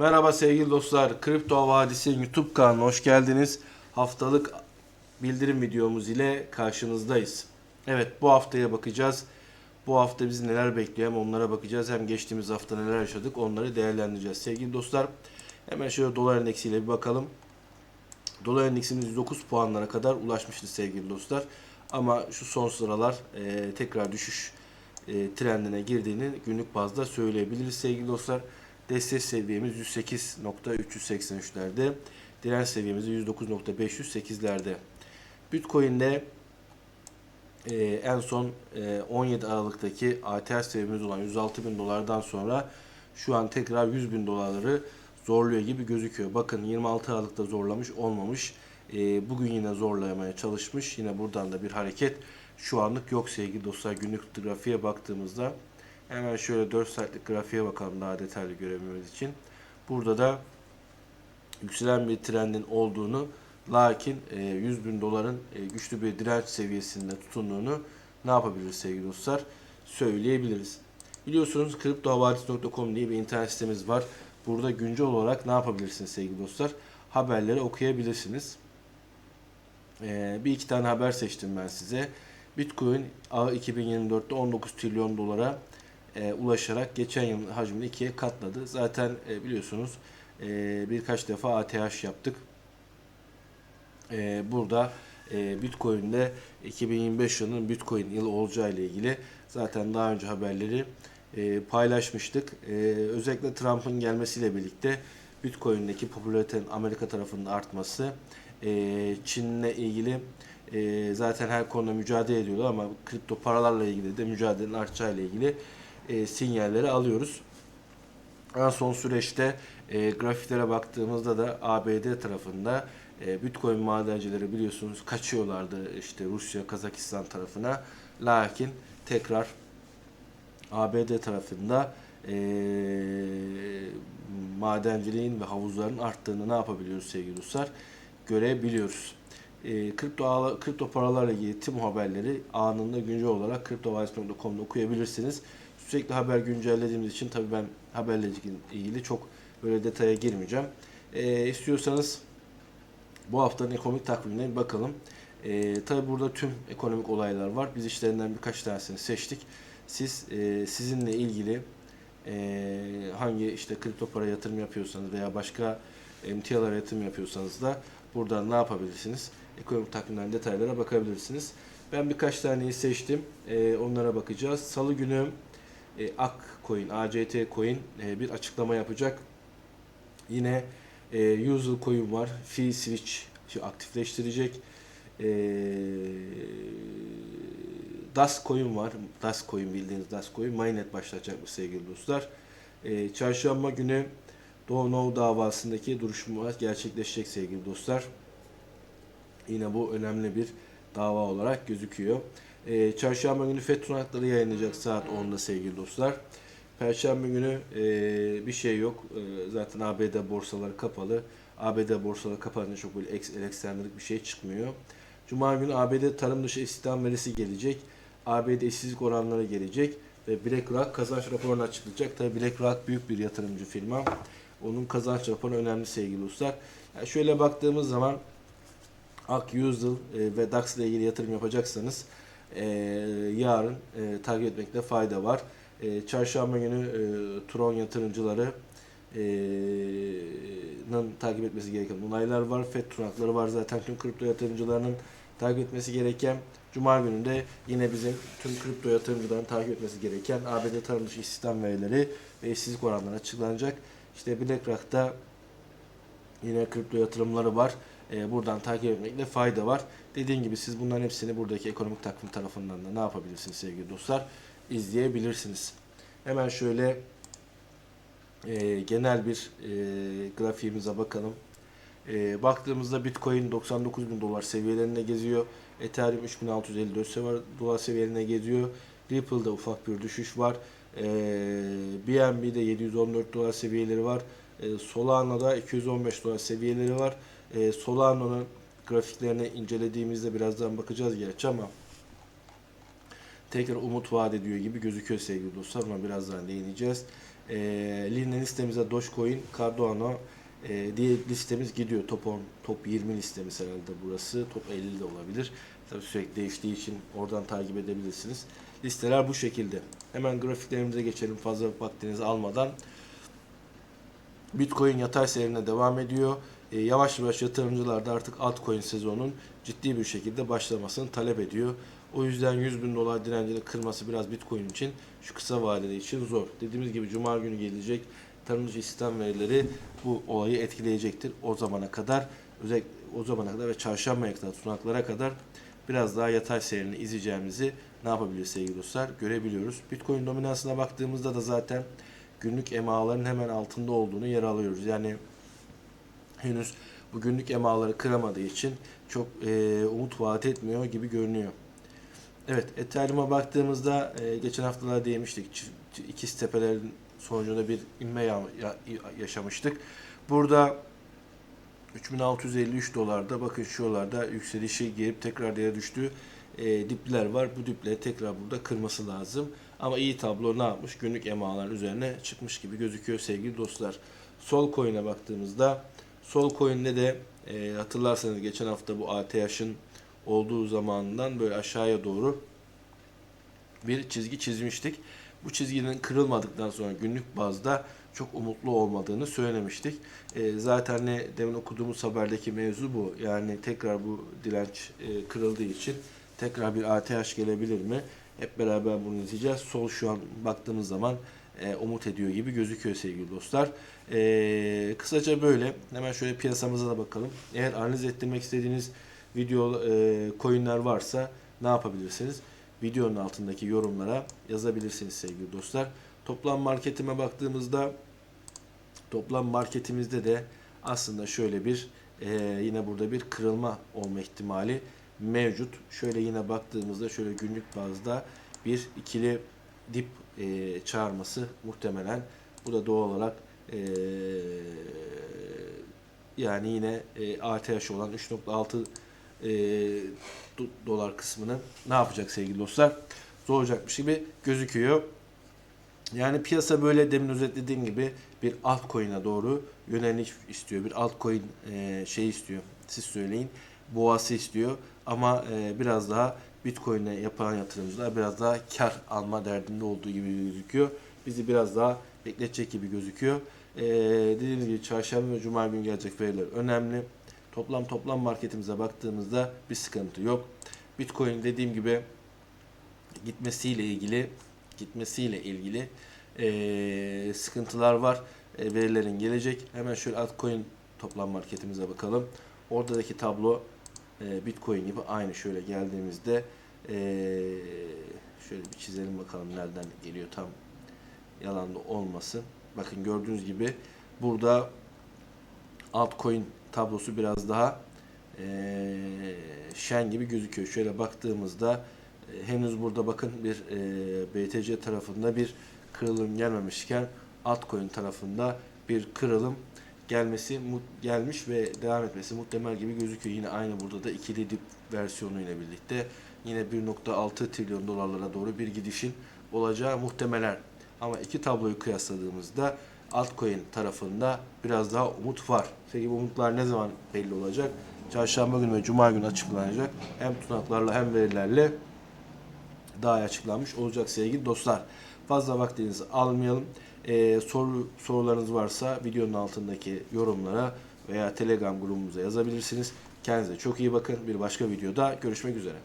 Merhaba sevgili dostlar. Kripto Vadisi YouTube kanalına hoş geldiniz. Haftalık bildirim videomuz ile karşınızdayız. Evet bu haftaya bakacağız. Bu hafta bizi neler bekliyor hem onlara bakacağız. Hem geçtiğimiz hafta neler yaşadık onları değerlendireceğiz. Sevgili dostlar hemen şöyle dolar endeksiyle bir bakalım. Dolar endeksimiz 109 puanlara kadar ulaşmıştı sevgili dostlar. Ama şu son sıralar e, tekrar düşüş e, trendine girdiğini günlük bazda söyleyebiliriz sevgili dostlar. Destek seviyemiz 108.383'lerde. Direnç seviyemiz de 109.508'lerde. Bitcoin'de e, en son e, 17 Aralık'taki ATH seviyemiz olan 106 bin dolardan sonra şu an tekrar 100 bin dolarları zorluyor gibi gözüküyor. Bakın 26 Aralık'ta zorlamış olmamış. E, bugün yine zorlamaya çalışmış. Yine buradan da bir hareket şu anlık yok sevgili dostlar. Günlük grafiğe baktığımızda hemen şöyle 4 saatlik grafiğe bakalım daha detaylı görebilmemiz için. Burada da yükselen bir trendin olduğunu lakin e, 100 bin doların e, güçlü bir direnç seviyesinde tutunduğunu ne yapabiliriz sevgili dostlar? Söyleyebiliriz. Biliyorsunuz kriptohavalis.com diye bir internet sitemiz var. Burada güncel olarak ne yapabilirsiniz sevgili dostlar? Haberleri okuyabilirsiniz. E, bir iki tane haber seçtim ben size. Bitcoin ağı 2024'te 19 trilyon dolara e, ulaşarak geçen yıl hacmini ikiye katladı. Zaten e, biliyorsunuz e, birkaç defa ATH yaptık. E, burada e, Bitcoin'de 2025 yılının Bitcoin yılı olacağı ile ilgili zaten daha önce haberleri e, paylaşmıştık. E, özellikle Trump'ın gelmesiyle birlikte Bitcoin'deki popülaritenin Amerika tarafında artması, e, Çin'le ilgili e, zaten her konuda mücadele ediyorlar ama kripto paralarla ilgili de mücadelenin artacağı ile ilgili e, sinyalleri alıyoruz. En son süreçte e, grafiklere baktığımızda da ABD tarafında e, Bitcoin madencileri biliyorsunuz kaçıyorlardı işte Rusya, Kazakistan tarafına. Lakin tekrar ABD tarafında e, madenciliğin ve havuzların arttığını ne yapabiliyoruz sevgili dostlar? Görebiliyoruz. E, kripto, kripto paralarla ilgili tüm haberleri anında güncel olarak kriptovalis.com'da okuyabilirsiniz. Sürekli haber güncellediğimiz için tabii ben haberle ilgili çok böyle detaya girmeyeceğim. E, istiyorsanız bu haftanın ekonomik takvimine bir bakalım. E, tabii burada tüm ekonomik olaylar var. Biz işlerinden birkaç tanesini seçtik. Siz e, sizinle ilgili e, hangi işte kripto para yatırım yapıyorsanız veya başka emtialara yatırım yapıyorsanız da buradan ne yapabilirsiniz? Ekonomik takvimden detaylara bakabilirsiniz. Ben birkaç taneyi seçtim. E, onlara bakacağız. Salı günü e, AK Coin, ACT Coin e, bir açıklama yapacak. Yine e, Usual Coin var. Fee Switch aktifleştirecek. E, Das Coin var. Das Coin bildiğiniz Das Coin. Mainnet başlatacakmış sevgili dostlar. E, çarşamba günü Doğu davasındaki duruşma gerçekleşecek sevgili dostlar. Yine bu önemli bir dava olarak gözüküyor. E, çarşamba günü FED tutanakları yayınlayacak saat 10'da sevgili dostlar. Perşembe günü e, bir şey yok. E, zaten ABD borsaları kapalı. ABD borsaları kapanınca çok böyle eksenlik bir şey çıkmıyor. Cuma günü ABD tarım dışı istihdam verisi gelecek. ABD işsizlik oranları gelecek ve BlackRock kazanç raporunu açıklayacak. Tabii BlackRock büyük bir yatırımcı firma. Onun kazanç raporu önemli sevgili dostlar. Yani şöyle baktığımız zaman AK, Usual ve DAX ile ilgili yatırım yapacaksanız e, yarın e, takip etmekte fayda var. E, çarşamba günü e, Tron yatırımcıları e, nın takip etmesi gereken onaylar var. FED tutanakları var zaten tüm kripto yatırımcılarının takip etmesi gereken. Cuma günü de yine bizim tüm kripto yatırımcıların takip etmesi gereken ABD tarım dışı istihdam verileri ve işsizlik oranları açıklanacak. İşte BlackRock'ta yine kripto yatırımları var. E, buradan takip etmekte fayda var. Dediğim gibi siz bunların hepsini buradaki ekonomik takvim tarafından da ne yapabilirsiniz sevgili dostlar? izleyebilirsiniz. Hemen şöyle e, genel bir e, grafiğimize bakalım. E, baktığımızda Bitcoin 99 bin dolar seviyelerinde geziyor. Ethereum 3654 dolar seviyelerinde geziyor. Ripple'da ufak bir düşüş var. E, BNB'de 714 dolar seviyeleri var. E, Solana'da 215 dolar seviyeleri var. E, Solana'nın grafiklerini incelediğimizde birazdan bakacağız gerçi ama tekrar umut vaat ediyor gibi gözüküyor sevgili dostlar. Ama birazdan değineceğiz. E, Line listemizde Dogecoin, Cardano e, diye listemiz gidiyor. Top 10, top 20 listemiz herhalde burası. Top 50 de olabilir. Tabii sürekli değiştiği için oradan takip edebilirsiniz. Listeler bu şekilde. Hemen grafiklerimize geçelim fazla vaktinizi almadan. Bitcoin yatay seyrine devam ediyor. E, yavaş yavaş yatırımcılar da artık altcoin sezonun ciddi bir şekilde başlamasını talep ediyor. O yüzden 100 bin dolar direncini kırması biraz Bitcoin için şu kısa vadeli için zor. Dediğimiz gibi Cuma günü gelecek tarımcı istihdam verileri bu olayı etkileyecektir. O zamana kadar özellikle o zamana kadar ve çarşambaya kadar sunaklara kadar biraz daha yatay seyrini izleyeceğimizi ne yapabiliriz sevgili dostlar görebiliyoruz. Bitcoin dominansına baktığımızda da zaten günlük emaların hemen altında olduğunu yer alıyoruz. Yani henüz bu günlük emaları kıramadığı için çok e, umut vaat etmiyor gibi görünüyor. Evet, Ethereum'a baktığımızda e, geçen haftalarda demiştik. Ç- ikiz tepelerin sonucunda bir inme ya- ya- yaşamıştık. Burada 3653 dolarda bakın şuralarda yükselişi gelip tekrar yere düştü. E, dipler var. Bu dipleri tekrar burada kırması lazım. Ama iyi tablo ne yapmış? Günlük emaların üzerine çıkmış gibi gözüküyor sevgili dostlar. Sol coin'e baktığımızda Sol coin'de de e, hatırlarsanız geçen hafta bu ATH'ın olduğu zamandan böyle aşağıya doğru bir çizgi çizmiştik. Bu çizginin kırılmadıktan sonra günlük bazda çok umutlu olmadığını söylemiştik. E, zaten ne demin okuduğumuz haberdeki mevzu bu. Yani tekrar bu direnç e, kırıldığı için tekrar bir ATH gelebilir mi? Hep beraber bunu izleyeceğiz. Sol şu an baktığımız zaman e, umut ediyor gibi gözüküyor sevgili dostlar. E, kısaca böyle. Hemen şöyle piyasamıza da bakalım. Eğer analiz ettirmek istediğiniz video e, coinler varsa ne yapabilirsiniz? Videonun altındaki yorumlara yazabilirsiniz sevgili dostlar. Toplam marketime baktığımızda toplam marketimizde de aslında şöyle bir e, yine burada bir kırılma olma ihtimali mevcut. Şöyle yine baktığımızda şöyle günlük bazda bir ikili dip e, çağırması muhtemelen. Bu da doğal olarak e, yani yine e, ATH olan 3.6 e, do- dolar kısmını ne yapacak sevgili dostlar? Zorlayacakmış gibi gözüküyor. Yani piyasa böyle demin özetlediğim gibi bir altcoin'e doğru yöneliş istiyor. Bir altcoin e, şey istiyor. Siz söyleyin. Boğası istiyor. Ama e, biraz daha Bitcoin'e yapan yatırımcılar biraz daha kar alma derdinde olduğu gibi gözüküyor. Bizi biraz daha bekletecek gibi gözüküyor. E, dediğim gibi çarşamba ve cuma günü gelecek veriler önemli. Toplam toplam marketimize baktığımızda bir sıkıntı yok. Bitcoin dediğim gibi gitmesiyle ilgili gitmesiyle ilgili eee, sıkıntılar var. E, verilerin gelecek. Hemen şöyle altcoin toplam marketimize bakalım. Oradaki tablo e, Bitcoin gibi aynı şöyle geldiğimizde e, şöyle bir çizelim bakalım nereden geliyor tam yalan da olmasın. Bakın gördüğünüz gibi burada altcoin tablosu biraz daha e, şen gibi gözüküyor. Şöyle baktığımızda henüz burada bakın bir BTC tarafında bir kırılım gelmemişken altcoin tarafında bir kırılım gelmesi gelmiş ve devam etmesi muhtemel gibi gözüküyor. Yine aynı burada da ikili dip versiyonu ile birlikte yine 1.6 trilyon dolarlara doğru bir gidişin olacağı muhtemelen. Ama iki tabloyu kıyasladığımızda altcoin tarafında biraz daha umut var. Peki bu umutlar ne zaman belli olacak? Çarşamba günü ve cuma günü açıklanacak. Hem tunaklarla hem verilerle daha iyi açıklanmış olacak sevgili dostlar. Fazla vaktinizi almayalım. Ee, soru sorularınız varsa videonun altındaki yorumlara veya Telegram grubumuza yazabilirsiniz. Kendinize çok iyi bakın. Bir başka videoda görüşmek üzere.